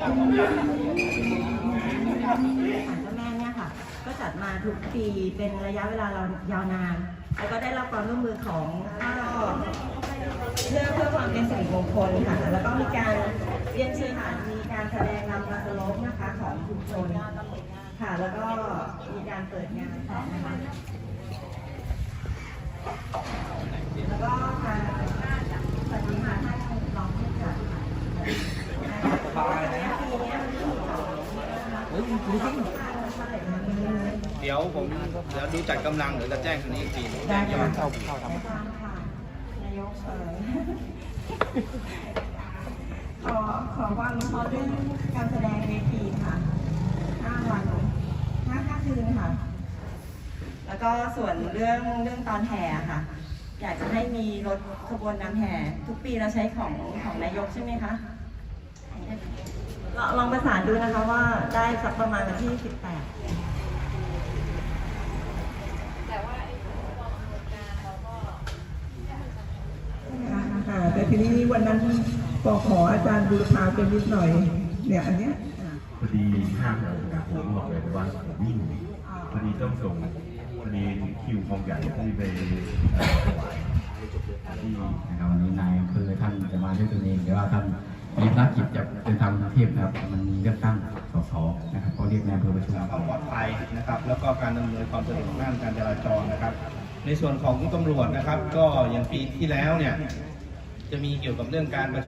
ศาลเจ้าแม่เนี่ยค่ะ ก็จัดมาทุกปีเป็นระยะเวลาเรายาวนาน แล้วก็ได้รับความร่วมมือของข้ารอบเพื่อเพื่อความเป็นสิริมงคลค่ะ แล้วก็มีการเรียนเชิญค่ะมีการแสดงนำมาสลปนะคะของชุมชนค่ะ แล้วก็มีการเปิดงานต่อนะคะ แล้วก็การปฏิมาท่านรองผู้จัดค่ะปีนี้มันที่ของ เดี๋ยวผมเดี๋ยวดูจัดกำลังเดี๋ยวจะแจ้งทางนี้อีกทีแจ้งยอดเข้าเข้าค่ะนายกเอ่อขอขอความรู้เรื่องการแสดงเวทีค่ะห้าวันห้าห้าคืนค่ะ แล้วก็ส่วนเรื่องเรื่องตอนแห่ค่ะ อยากจะให้มีรถขบวนนำแห่ ทุกปีเราใช้ของของนายกใช่ไหมคะ ลองลองประสานดูนะคะว่าได้สักประมาณวันที่ 18ค่ะแต่ทีนี้วันนั้นปอขออาจารย์บูรพาเป็นนิดหน่อย เนี่ยอันเนี้ยอะพอดีห้างเรากับผมบอกเลยว่าวิ่งพอดีต้องส่งพอดีคิวของใหญ่ที่ไปเอ่อถวายที่นะครับวันนี้นายอำเภอท่านจะมาด้วยตัวเองแต่ว่าท่าน มีภารกิจจะเป็นทางกรุงเทพนะครับ มันมีเลือกตั้งสสนะครับก็เรียกนายอำเภอประชุมความปลอดภัยนะครับ แล้วก็การดำเนินความสะดวกด้านการจราจรนะครับ ในส่วนของตำรวจนะครับ ก็อย่างปีที่แล้วเนี่ย จะมีเกี่ยวกับเรื่องการ